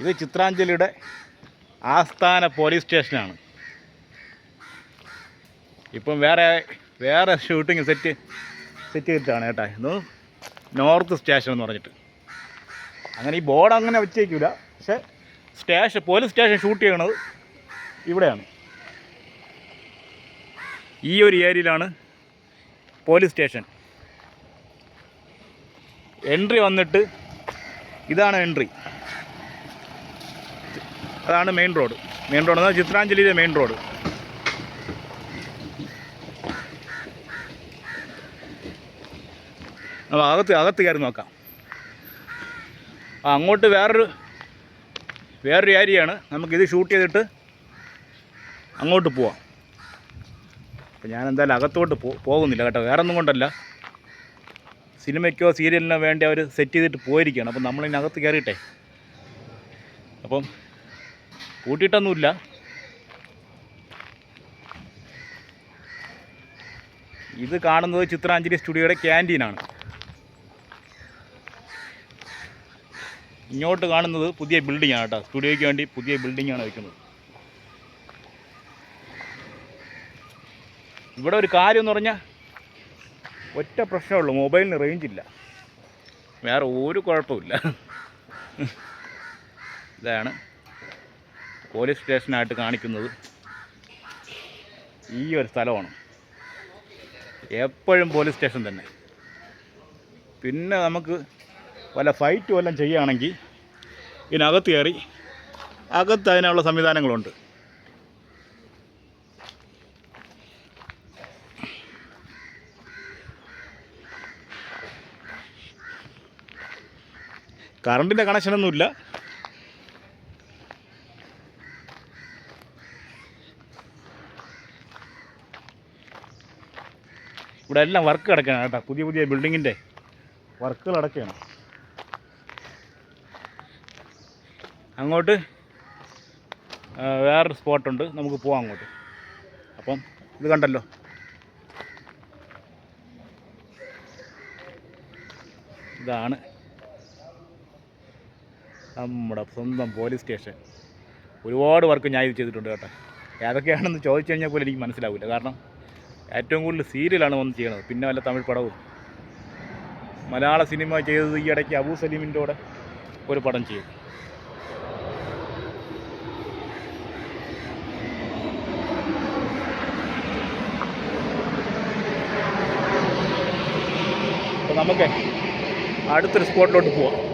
ഇത് ചിത്രാഞ്ജലിയുടെ ആസ്ഥാന പോലീസ് സ്റ്റേഷനാണ്. ഇപ്പം വേറെ വേറെ ഷൂട്ടിങ് സെറ്റ് സെറ്റ് ചെയ്തിട്ടാണ് കേട്ടോ. ഇത് നോർത്ത് സ്റ്റേഷൻ എന്ന് പറഞ്ഞിട്ട്. അങ്ങനെ ഈ ബോർഡ് അങ്ങനെ വെച്ചേക്കില്ല പക്ഷേ സ്റ്റേഷൻ പോലീസ് സ്റ്റേഷൻ ഷൂട്ട് ചെയ്യണത് ഇവിടെയാണ്. ഈ ഒരു ഏരിയയിലാണ് പോലീസ് സ്റ്റേഷൻ എൻട്രി വന്നിട്ട് ഇതാണ് എൻട്രി അതാണ് മെയിൻ റോഡ് മെയിൻ റോഡ് എന്നാൽ ചിത്രാഞ്ജലിയിലെ മെയിൻ റോഡ് നമ്മൾ അകത്ത് അകത്ത് കയറി നോക്കാം. അങ്ങോട്ട് വേറൊരു വേറൊരു ഏരിയയാണ്. നമുക്കിത് ഷൂട്ട് ചെയ്തിട്ട് അങ്ങോട്ട് പോവാം. അപ്പോൾ ഞാൻ എന്തായാലും അകത്തോട്ട് പോകുന്നില്ല കേട്ടോ. വേറെ ഒന്നും കൊണ്ടല്ല. സിനിമയ്ക്കോ സീരിയലിനോ വേണ്ടി അവർ സെറ്റ് ചെയ്തിട്ട് പോയിരിക്കുകയാണ്. അപ്പം നമ്മളിതിനകത്ത് കയറിയിട്ടെ. അപ്പം കൂട്ടിയിട്ടൊന്നുമില്ല. ഇത് കാണുന്നത് ചിത്രാഞ്ജലി സ്റ്റുഡിയോയുടെ ക്യാന്റീനാണ് ഇങ്ങോട്ട് കാണുന്നത് പുതിയ ബിൽഡിംഗ് ആണ് കേട്ടോ. സ്റ്റുഡിയോയ്ക്ക് വേണ്ടി പുതിയ ബിൽഡിംഗ് ആണ് വെക്കുന്നത്. ഇവിടെ ഒരു കാര്യം എന്ന് പറഞ്ഞാൽ ഒറ്റ പ്രശ്നമുള്ളൂ. മൊബൈലിന് റേഞ്ച് ഇല്ല. വേറെ ഒരു കുഴപ്പമില്ല. ഇതാണ് പോലീസ് സ്റ്റേഷനായിട്ട് കാണിക്കുന്നത് ഈ ഒരു സ്ഥലമാണ്. എപ്പോഴും പോലീസ് സ്റ്റേഷൻ തന്നെ. പിന്നെ നമുക്ക് വല്ല ഫൈറ്റ് വല്ലതും ചെയ്യുകയാണെങ്കിൽ ഇതിനകത്ത് കയറി അകത്ത് അതിനുള്ള സംവിധാനങ്ങളുണ്ട്. കറണ്ടിന്റെ കണക്ഷനൊന്നുമില്ല ഇവിടെ എല്ലാം വർക്ക് കിടക്കുകയാണ് കേട്ടോ. പുതിയ പുതിയ ബിൽഡിങ്ങിന്റെ വർക്കുകൾ അടക്കുകയാണ് അങ്ങോട്ട് വേറൊരു സ്പോട്ടുണ്ട് നമുക്ക് പോവാം അങ്ങോട്ട്. അപ്പം ഇത് കണ്ടല്ലോ. ഇതാണ് നമ്മുടെ സ്വന്തം പോലീസ് സ്റ്റേഷൻ ഒരുപാട് വർക്ക് ഞാൻ ഇത് ചെയ്തിട്ടുണ്ട് കേട്ടോ. ഏതൊക്കെയാണെന്ന് ചോദിച്ചു കഴിഞ്ഞാൽ പോലും എനിക്ക് മനസ്സിലാവില്ല. കാരണം ഏറ്റവും കൂടുതൽ സീരിയലാണ് വന്ന് ചെയ്യണത്. പിന്നെ വല്ല തമിഴ് പടവും. മലയാള സിനിമ ചെയ്തത് ഈ ഇടയ്ക്ക് അബു സലീമിന്റെ കൂടെ ഒരു പടം ചെയ്യും നമുക്ക് അടുത്തൊരു സ്പോട്ടിലോട്ട് പോവാം.